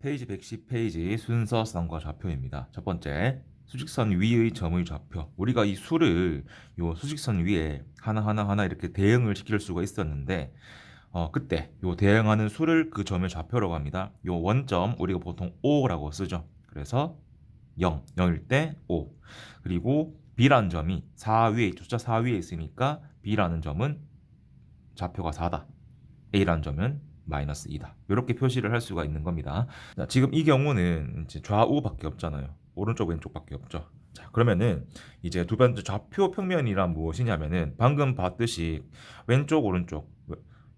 페이지 110페이지 순서상과 좌표입니다. 첫 번째, 수직선 위의 점의 좌표. 우리가 이 수를 요 수직선 위에 하나하나 하나 이렇게 대응을 시킬 수가 있었는데 어, 그때 요 대응하는 수를 그 점의 좌표라고 합니다. 요 원점 우리가 보통 5라고 쓰죠. 그래서 0, 0일 때 5. 그리고 B라는 점이 4 위에 숫자 4 위에 있으니까 B라는 점은 좌표가 4다. A라는 점은 마이너스 2다. 이렇게 표시를 할 수가 있는 겁니다. 자, 지금 이 경우는 좌우밖에 없잖아요. 오른쪽 왼쪽밖에 없죠. 자, 그러면은 이제 두 번째 좌표 평면이란 무엇이냐면은 방금 봤듯이 왼쪽 오른쪽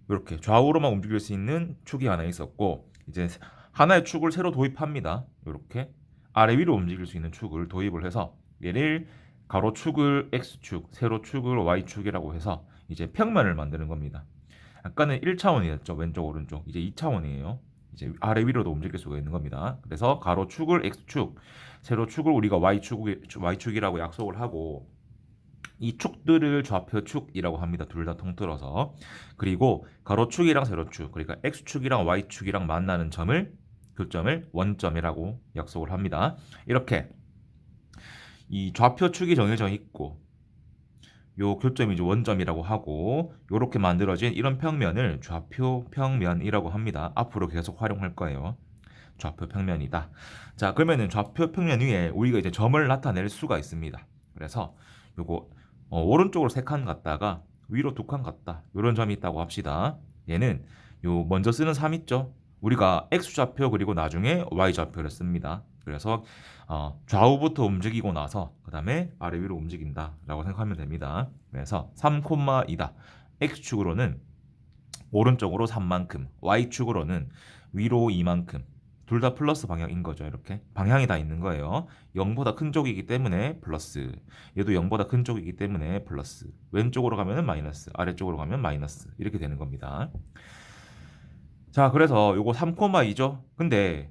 이렇게 좌우로만 움직일 수 있는 축이 하나 있었고 이제 하나의 축을 새로 도입합니다. 이렇게 아래 위로 움직일 수 있는 축을 도입을 해서 얘를 가로축을 x축, 세로축을 y축이라고 해서 이제 평면을 만드는 겁니다. 아까는 1차원이었죠. 왼쪽 오른쪽. 이제 2차원이에요. 이제 아래 위로도 움직일 수가 있는 겁니다. 그래서 가로축을 x축, 세로축을 우리가 y축, y축이라고 약속을 하고 이 축들을 좌표축이라고 합니다. 둘 다 통틀어서. 그리고 가로축이랑 세로축, 그러니까 x축이랑 y축이랑 만나는 점을 교점을 원점이라고 약속을 합니다. 이렇게 이 좌표축이 정해져 있고 요 교점이 이제 원점이라고 하고 요렇게 만들어진 이런 평면을 좌표 평면이라고 합니다. 앞으로 계속 활용할 거예요. 좌표 평면이다. 자, 그러면은 좌표 평면 위에 우리가 이제 점을 나타낼 수가 있습니다. 그래서 요거 어, 오른쪽으로 세 칸 갔다가 위로 두 칸 갔다. 요런 점이 있다고 합시다. 얘는 요 먼저 쓰는 3 있죠. 우리가 x 좌표 그리고 나중에 y 좌표를 씁니다. 그래서 어, 좌우부터 움직이고 나서 그 다음에 아래 위로 움직인다라고 생각하면 됩니다. 그래서 3,2다. x축으로는 오른쪽으로 3만큼, y축으로는 위로 2만큼. 둘 다 플러스 방향인 거죠. 이렇게 방향이 다 있는 거예요. 0보다 큰 쪽이기 때문에 플러스. 얘도 0보다 큰 쪽이기 때문에 플러스. 왼쪽으로 가면은 마이너스, 아래쪽으로 가면 마이너스. 이렇게 되는 겁니다. 자, 그래서 요거 3,2죠. 근데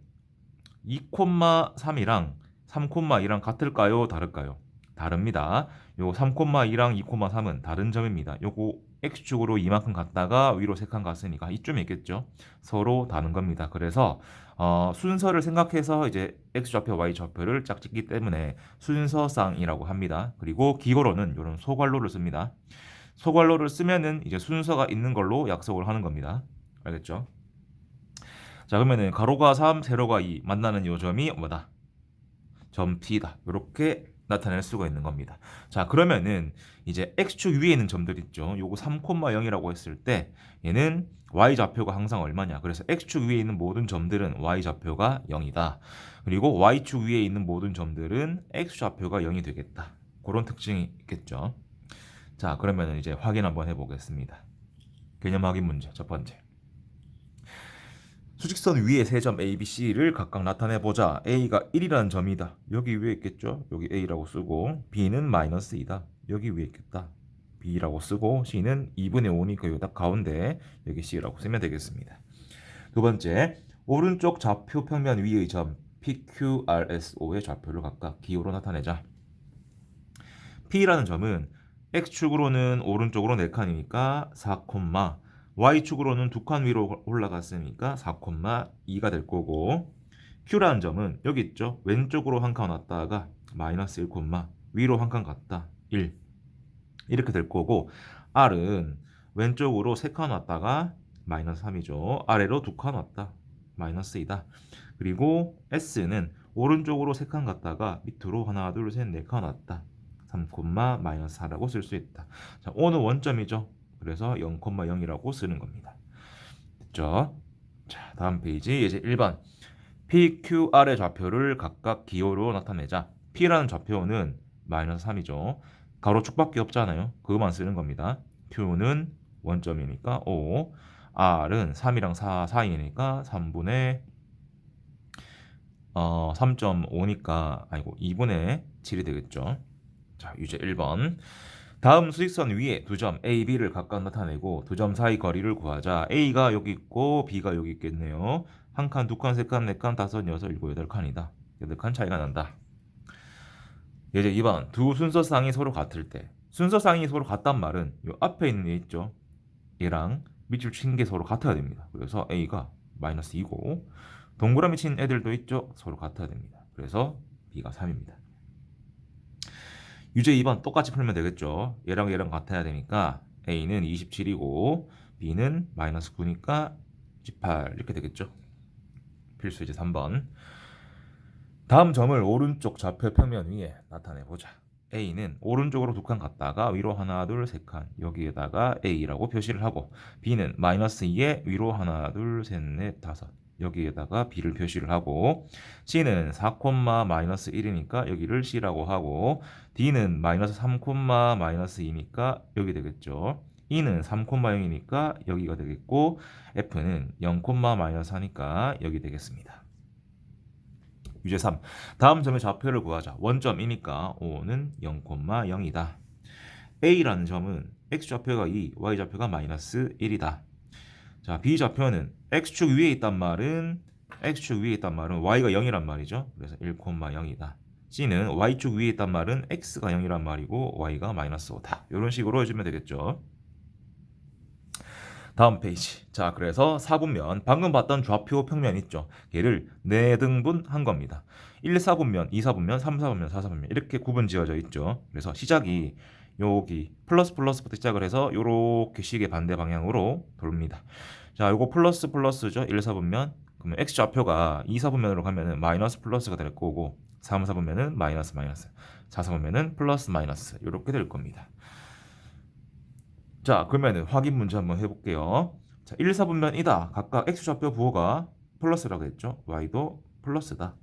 2,3이랑 3,2랑 같을까요? 다를까요? 다릅니다. 요 3,2랑 2,3은 다른 점입니다. 요거 x축으로 이만큼 갔다가 위로 3칸 갔으니까 이쯤 있겠죠. 서로 다른 겁니다. 그래서 어, 순서를 생각해서 이제 x 좌표, y 좌표를 짝 찍기 때문에 순서상이라고 합니다. 그리고 기호로는 이런 소괄로를 씁니다. 소괄로를 쓰면은 이제 순서가 있는 걸로 약속을 하는 겁니다. 알겠죠? 자 그러면은 가로가 3, 세로가 2 만나는 요 점이 뭐다? 점 P다. 이렇게 나타낼 수가 있는 겁니다. 자 그러면은 이제 x축 위에 있는 점들 있죠. 요거 3,0이라고 했을 때 얘는 y 좌표가 항상 얼마냐? 그래서 x축 위에 있는 모든 점들은 y 좌표가 0이다. 그리고 y축 위에 있는 모든 점들은 x 좌표가 0이 되겠다. 그런 특징이 있겠죠. 자 그러면은 이제 확인 한번 해보겠습니다. 개념 확인 문제 첫 번째. 수직선 위에 세 점 A, B, C를 각각 나타내 보자. A가 1이라는 점이다. 여기 위에 있겠죠? 여기 A라고 쓰고 B는 마이너스 2다. 여기 위에 있겠다. B라고 쓰고 C는 2분의 5니까 여기다 가운데 여기 C라고 쓰면 되겠습니다. 두 번째, 오른쪽 좌표 평면 위의 점 PQRSO의 좌표를 각각 기호로 나타내자. P라는 점은 X축으로는 오른쪽으로 4칸이니까 4, y축으로는 두 칸 위로 올라갔으니까 4,2가 될 거고 q라는 점은 여기 있죠. 왼쪽으로 한 칸 왔다가 마이너스 1, 위로 한 칸 갔다 1 이렇게 될 거고 r은 왼쪽으로 세 칸 왔다가 마이너스 3이죠. 아래로 두 칸 왔다 마이너스 2다. 그리고 s는 오른쪽으로 세 칸 갔다가 밑으로 하나 둘 셋 네 칸 왔다. 3, 마이너스 4라고 쓸 수 있다. 자, 오는 원점이죠. 그래서 0,0이라고 쓰는 겁니다. 됐죠? 자, 다음 페이지 이제 1번 PQR의 좌표를 각각 기호로 나타내자. P라는 좌표는 마이너스 3이죠. 가로 축밖에 없잖아요. 그것만 쓰는 겁니다. Q는 원점이니까 5, R은 3이랑 4 사이니까 3분의 어, 3.5니까 아이고 2분의 7이 되겠죠. 자, 유제 1번. 다음 수직선 위에 두 점 A, B를 각각 나타내고 두 점 사이 거리를 구하자. A가 여기 있고 B가 여기 있겠네요. 한 칸, 두 칸, 세 칸, 네 칸, 다섯, 여섯, 일곱, 여덟 칸이다. 여덟 칸 차이가 난다. 이제 2번 두 순서상이 서로 같을 때 순서상이 서로 같단 말은 이 앞에 있는 얘 있죠. 얘랑 밑줄 친 게 서로 같아야 됩니다. 그래서 A가 마이너스 2고 동그라미 친 애들도 있죠. 서로 같아야 됩니다. 그래서 b가 3입니다. 유제 2번 똑같이 풀면 되겠죠. 얘랑 얘랑 같아야 되니까 a는 27이고 b는 마이너스 9니까 18 이렇게 되겠죠. 필수 이제 3번. 다음 점을 오른쪽 좌표 평면 위에 나타내 보자. A는 오른쪽으로 두 칸 갔다가 위로 하나 둘 세 칸 여기에다가 A라고 표시를 하고 B는 마이너스 2에 위로 하나 둘 셋 넷 다섯 여기에다가 B를 표시를 하고 C는 4, 마이너스 1이니까 여기를 C라고 하고 D는 마이너스 3, 마이너스 2니까 여기 되겠죠. E는 3, 0이니까 여기가 되겠고 F는 0, 마이너스 4니까 여기 되겠습니다. 유제 3. 다음 점의 좌표를 구하자. 원점이니까 5는 0,0이다. A라는 점은 X좌표가 2, Y좌표가 마이너스 1이다. 자, B좌표는 X축 위에 있단 말은 X축 위에 있단 말은 Y가 0이란 말이죠. 그래서 1,0이다. C는 Y축 위에 있단 말은 X가 0이란 말이고 Y가 마이너스 5다. 이런 식으로 해주면 되겠죠. 다음 페이지. 자, 그래서 4분면 방금 봤던 좌표 평면 있죠. 얘를 4등분 한 겁니다. 1, 4분면, 2, 4분면, 3, 4분면, 4, 4분면 이렇게 구분 지어져 있죠. 그래서 시작이 여기 플러스 플러스부터 시작을 해서 요렇게 식의 반대 방향으로 돌립니다. 자, 요거 플러스 플러스죠. 1, 4분면. 그러면 x 좌표가 2, 4분면으로 가면은 마이너스 플러스가 될 거고 3, 4분면은 마이너스 마이너스 4, 4분면은 플러스 마이너스 이렇게 될 겁니다. 자, 그러면은 확인 문제 한번 해 볼게요. 자, 1, 4분면이다. 각각 x좌표 부호가 플러스라고 했죠. y도 플러스다.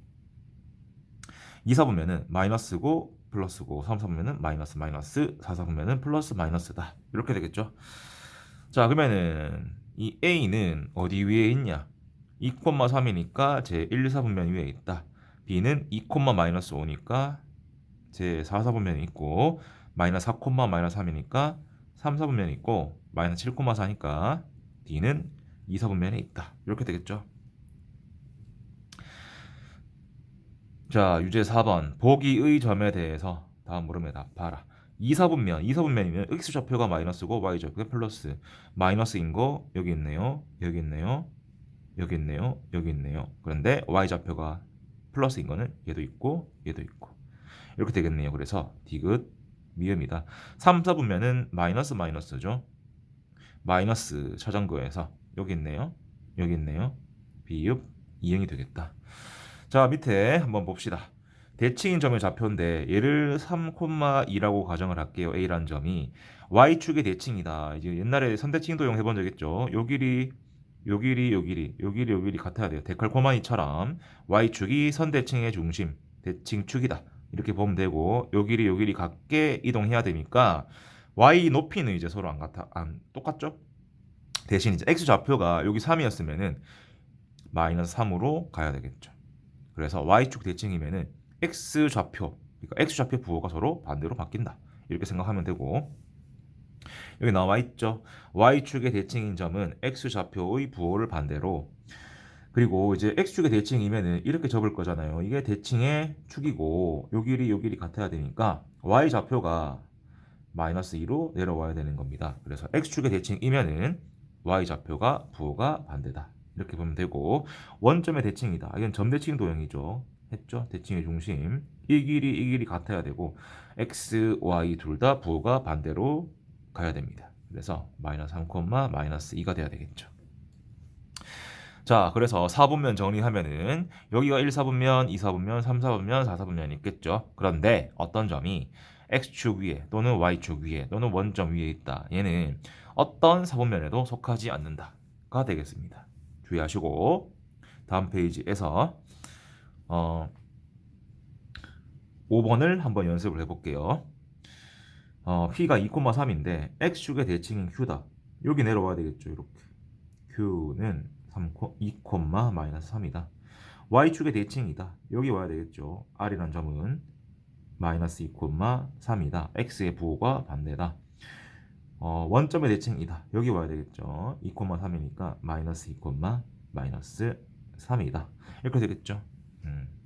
2, 4분면은 마이너스고 플러스고 3, 4분면은 마이너스 마이너스 4, 4분면은 플러스 마이너스다. 이렇게 되겠죠. 자, 그러면은 이 a는 어디 위에 있냐? 2,3이니까 제 1, 4분면 위에 있다. b는 2, 마이너스 5니까 제 4, 4분면에 있고 마이너스 4, 마이너스 3이니까 3, 4분면이 있고 마이너스 7,4니까 D는 2, 4분면에 있다. 이렇게 되겠죠. 자, 유제 4번. 보기의 점에 대해서 다음 물음에 답하라. 2, 4분면, 2, 4분면이면 x좌표가 마이너스고 y좌표가 플러스. 마이너스인 거 여기 있네요. 여기 있네요. 여기 있네요. 여기 있네요. 그런데 y좌표가 플러스인 거는 얘도 있고 얘도 있고. 이렇게 되겠네요. 그래서 디귿 미음이다. 3, 4분면은 마이너스 마이너스죠. 마이너스 저장고에서 여기 있네요. 여기 있네요. 비읍 이응이 되겠다. 자 밑에 한번 봅시다. 대칭인 점의 좌표인데 얘를 3,2라고 가정을 할게요. A라는 점이 Y축의 대칭이다. 이제 옛날에 선대칭 도용 해본 적 있죠. 요 길이 요 길이 요 길이 요 길이 요 길이 같아야 돼요. 데칼코마니처럼 Y축이 선대칭의 중심 대칭축이다. 이렇게 보면 되고 요 길이 요 길이 같게 이동해야 되니까 y 높이는 이제 서로 안 같아 안 똑같죠? 대신 이제 x 좌표가 여기 3이었으면은 마이너스 3으로 가야 되겠죠. 그래서 y축 대칭이면은 x 좌표 그러니까 x 좌표 부호가 서로 반대로 바뀐다. 이렇게 생각하면 되고 여기 나와 있죠. y축의 대칭인 점은 x 좌표의 부호를 반대로 그리고 이제 x축의 대칭이면은 이렇게 접을 거잖아요. 이게 대칭의 축이고 요 길이 요 길이 같아야 되니까 y 좌표가 마이너스 2로 내려와야 되는 겁니다. 그래서 x축의 대칭이면은 y 좌표가 부호가 반대다. 이렇게 보면 되고 원점의 대칭이다. 이건 점대칭 도형이죠. 했죠? 대칭의 중심. 이 길이 이 길이 같아야 되고 x, y 둘 다 부호가 반대로 가야 됩니다. 그래서 마이너스 3, 마이너스 2가 돼야 되겠죠. 자, 그래서 4분면 정리하면은 여기가 1, 4분면, 2, 4분면, 3, 4분면, 4, 4분면이 있겠죠. 그런데 어떤 점이 x축 위에 또는 y축 위에 또는 원점 위에 있다. 얘는 어떤 4분면에도 속하지 않는다가 되겠습니다. 주의하시고 다음 페이지에서 어 5번을 한번 연습을 해볼게요. 어, P가 2,3인데 X축의 대칭인 Q다. 여기 내려와야 되겠죠. 이렇게. Q는 3, 2, 마이너스 3이다. y축의 대칭이다. 여기 와야 되겠죠. r이란 점은 마이너스 2, 3이다. x의 부호가 반대다. 어, 원점의 대칭이다. 여기 와야 되겠죠. 2, 3이니까 마이너스 2, 마이너스 3이다. 이렇게 되겠죠.